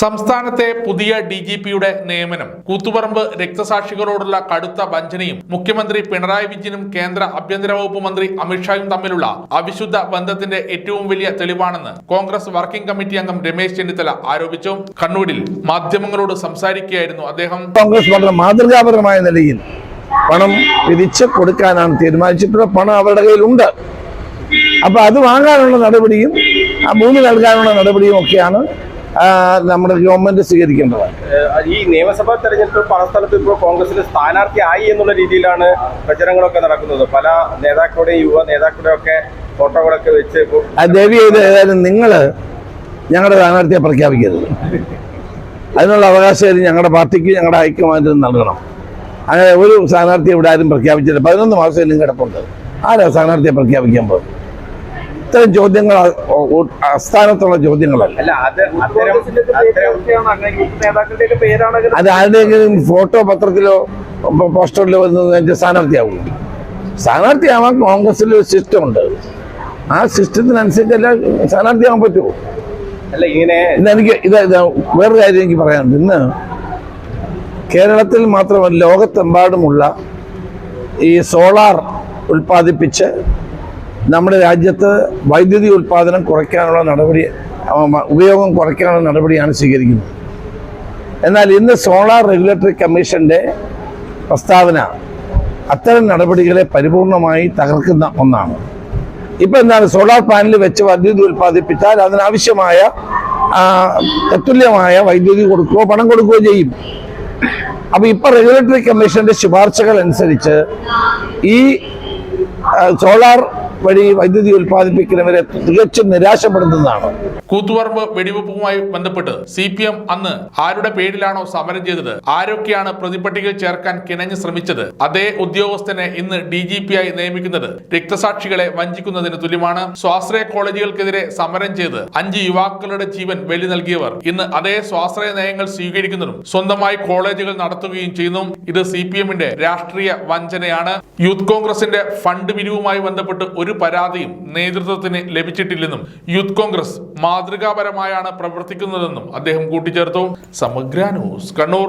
സംസ്ഥാനത്തെ പുതിയ D G പിയുടെ നിയമനം കൂത്തുപറമ്പ് രക്തസാക്ഷികളോടുള്ള കടുത്ത വഞ്ചനയും മുഖ്യമന്ത്രി പിണറായി വിജയനും കേന്ദ്ര ആഭ്യന്തര വകുപ്പ് മന്ത്രി അമിത്ഷായും തമ്മിലുള്ള അവിശുദ്ധ ബന്ധത്തിന്റെ ഏറ്റവും വലിയ തെളിവാണെന്ന് കോൺഗ്രസ് വർക്കിംഗ് കമ്മിറ്റി അംഗം രമേശ് ചെന്നിത്തല ആരോപിച്ചു. കണ്ണൂരിൽ മാധ്യമങ്ങളോട് സംസാരിക്കുകയായിരുന്നു അദ്ദേഹം. കോൺഗ്രസ് മാതൃകാപരമായ നിലയിൽ പണം പിരിച്ച് കൊടുക്കാനാണ് തീരുമാനിച്ചിട്ടുള്ള പണം അവരുടെ കയ്യിലുണ്ട്. അപ്പൊ അത് വാങ്ങാനുള്ള നടപടിയും ആ ഭൂമി നൽകാനുള്ള നടപടിയും ഒക്കെയാണ് നമ്മുടെ ഗവൺമെന്റ് സ്വീകരിക്കേണ്ടതാണ്. ഈ നിയമസഭാ തെരഞ്ഞെടുപ്പ് പല സ്ഥലത്തും ഇപ്പോൾ കോൺഗ്രസിന്റെ സ്ഥാനാർത്ഥി ആയി എന്നുള്ള രീതിയിലാണ് പ്രചരണങ്ങളൊക്കെ നടക്കുന്നത്. പല നേതാക്കളുടെയും യുവ നേതാക്കളുടെയും ഒക്കെ ഫോട്ടോകളൊക്കെ വെച്ച് ദേവി ഏതായാലും നിങ്ങൾ ഞങ്ങളുടെ സ്ഥാനാർത്ഥിയെ പ്രഖ്യാപിക്കരുത്. അതിനുള്ള അവകാശം ഞങ്ങളുടെ പാർട്ടിക്ക് ഞങ്ങളുടെ ഹൈക്കമാൻഡിന് നൽകണം. അങ്ങനെ ഒരു സ്ഥാനാർത്ഥിയെ ഇവിടെ ആരും പ്രഖ്യാപിച്ചില്ല പതിനൊന്ന് മാസം ഇനിയും കിടപ്പുണ്ട് ആരാ സ്ഥാനാർത്ഥിയെ പ്രഖ്യാപിക്കാൻ പോകും ഇത്തരം ചോദ്യങ്ങൾ അസ്ഥാനത്തുള്ള ചോദ്യങ്ങളല്ല. അല്ല അത് അത്തരം അത്തരം ആരുടെയെങ്കിലും ഫോട്ടോ പത്രത്തിലോ പോസ്റ്ററിലോ വന്ന് സ്ഥാനാർത്ഥിയാവും സ്ഥാനാർത്ഥിയാവാൻ കോൺഗ്രസിൽ ഒരു സിസ്റ്റം ഉണ്ട് ആ സിസ്റ്റത്തിനനുസരിച്ചല്ല സ്ഥാനാർത്ഥിയാവാൻ പറ്റുമോ? അല്ല ഇങ്ങനെ ഇന്ന് എനിക്ക് ഇത് ഇത് വേറൊരു കാര്യം എനിക്ക് പറയാനുണ്ട്. ഇന്ന് കേരളത്തിൽ മാത്രമല്ല ലോകത്തെമ്പാടുമുള്ള ഈ സോളാർ ഉൽപ്പാദിപ്പിച്ച് നമ്മുടെ രാജ്യത്ത് വൈദ്യുതി ഉൽപ്പാദനം കുറയ്ക്കാനുള്ള നടപടി ഉപയോഗം കുറയ്ക്കാനുള്ള നടപടിയാണ് സ്വീകരിക്കുന്നത്. എന്നാൽ ഇന്ന് സോളാർ റെഗുലേറ്ററി കമ്മീഷന്റെ പ്രസ്താവന അത്തരം നടപടികളെ പരിപൂർണമായി തകർക്കുന്ന ഒന്നാണ്. ഇപ്പം എന്താണ് സോളാർ പാനൽ വെച്ച് വൈദ്യുതി ഉൽപ്പാദിപ്പിച്ചാൽ അതിനാവശ്യമായ തത്തുല്യമായ വൈദ്യുതി കൊടുക്കുകയോ പണം കൊടുക്കുകയോ ചെയ്യും. അപ്പോൾ ഇപ്പം റെഗുലേറ്ററി കമ്മീഷന്റെ ശുപാർശകൾ അനുസരിച്ച് ഈ സോളാർ വഴി വൈദ്യുതി ഉൽപ്പാദിപ്പിക്കുന്നവരെ തികച്ചും നിരാശപ്പെടുത്തുന്നതാണ്. കൂത്തുപറമ്പ് വെടിവെപ്പുമായി ബന്ധപ്പെട്ട് സി പി എം അന്ന് ആരുടെ പേരിലാണോ സമരം ചെയ്തത് ആരൊക്കെയാണ് പ്രതിപട്ടികയിൽ ചേർക്കാൻ കിണഞ്ഞ് ശ്രമിച്ചത് അതേ ഉദ്യോഗസ്ഥനെ ഇന്ന് ഡി ജി പി ആയി നിയമിക്കുന്നത് രക്തസാക്ഷികളെ വഞ്ചിക്കുന്നതിന് തുല്യമാണ് സ്വാശ്രയ കോളേജുകൾക്കെതിരെ സമരം ചെയ്ത് അഞ്ച് യുവാക്കളുടെ ജീവൻ ബലി നൽകിയവർ ഇന്ന് അതേ സ്വാശ്രയ നയങ്ങൾ സ്വീകരിക്കുന്നതും സ്വന്തമായി കോളേജുകൾ നടത്തുകയും ചെയ്യുന്നു ഇത് സി പി എമ്മിന്റെ രാഷ്ട്രീയ വഞ്ചനയാണ്. യൂത്ത് കോൺഗ്രസിന്റെ ഫണ്ട് പിരിവുമായി ബന്ധപ്പെട്ട് ഒരു പരാതിയും നേതൃത്വത്തിന് ലഭിച്ചിട്ടില്ലെന്നും യൂത്ത് കോൺഗ്രസ് മാതൃകാപരമായാണ് പ്രവർത്തിക്കുന്നതെന്നും അദ്ദേഹം കൂട്ടിച്ചേർത്തു. സമഗ്ര ന്യൂസ് കണ്ണൂർ.